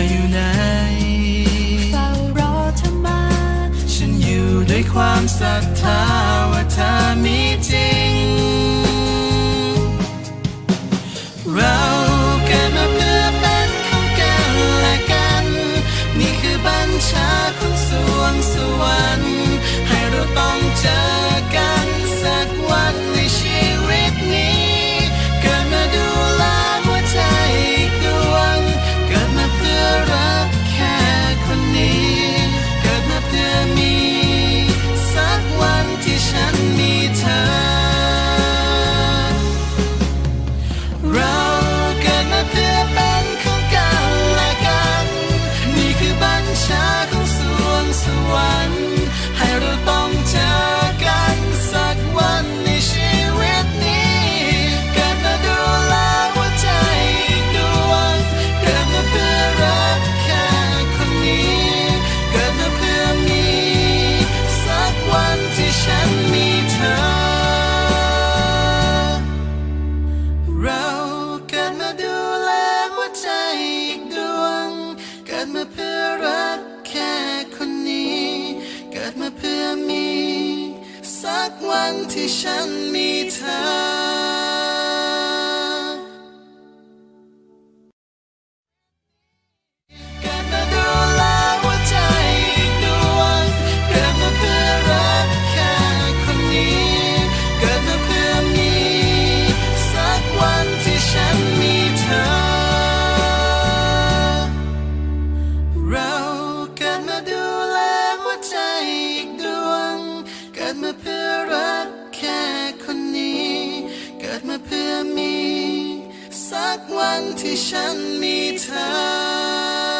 ออยู่ไหนเฝ้ารอเธอมา ฉันอยู่ด้วยความศรัทธาว่าเธอมีจริง เราเกิดมาเพื่อเป็นของกันและกัน นี่คือบัญชาของสวงสวรรค์ให้เราต้องเจอ ฉันมีเธอเกิดมาดู แค่คนนี้ เกิดมาเพื่อมี สักวันที่ฉันมีเธอ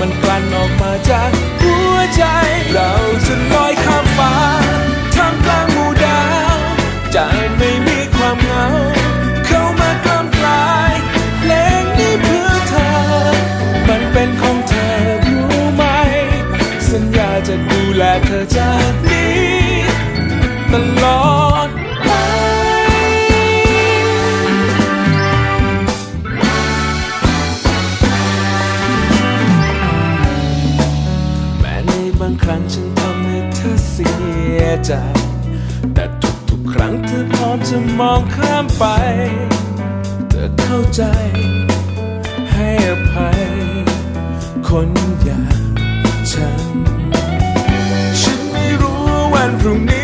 มันกลั่นออกมาจากหัวใจ เราจะลอยข้ามฟ้าท่ามกลางหมู่ดาวจะไม่มีความเหงา เข้ามากล้ำกลายเพลงนี้เพื่อเธอ มันเป็นของเธอรู้ไหม สัญญาจะดูแลเธอจากนี้ ตลอด ฉันทำให้เธอเสียใจ แต่ทุกๆครั้งเธอพร้อมจะมองข้ามไป เธอเข้าใจ ให้อภัย คนอย่างฉัน ฉันไม่รู้วันพรุ่งนี้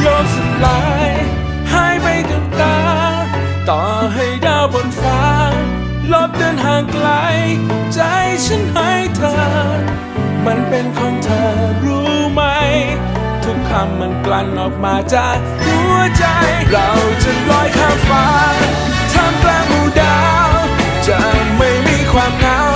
โยกสลายหายไปกับตา ต่อให้ดาวบนฟ้า ลบเดินห่างไกล ใจฉันให้เธอ มันเป็นของเธอรู้ไหม ทุกคำมันกลั่นออกมาจากหัวใจ เราจะลอยข้ามฟ้าท่ามกลางหมู่ดาว จะไม่มีความเหงา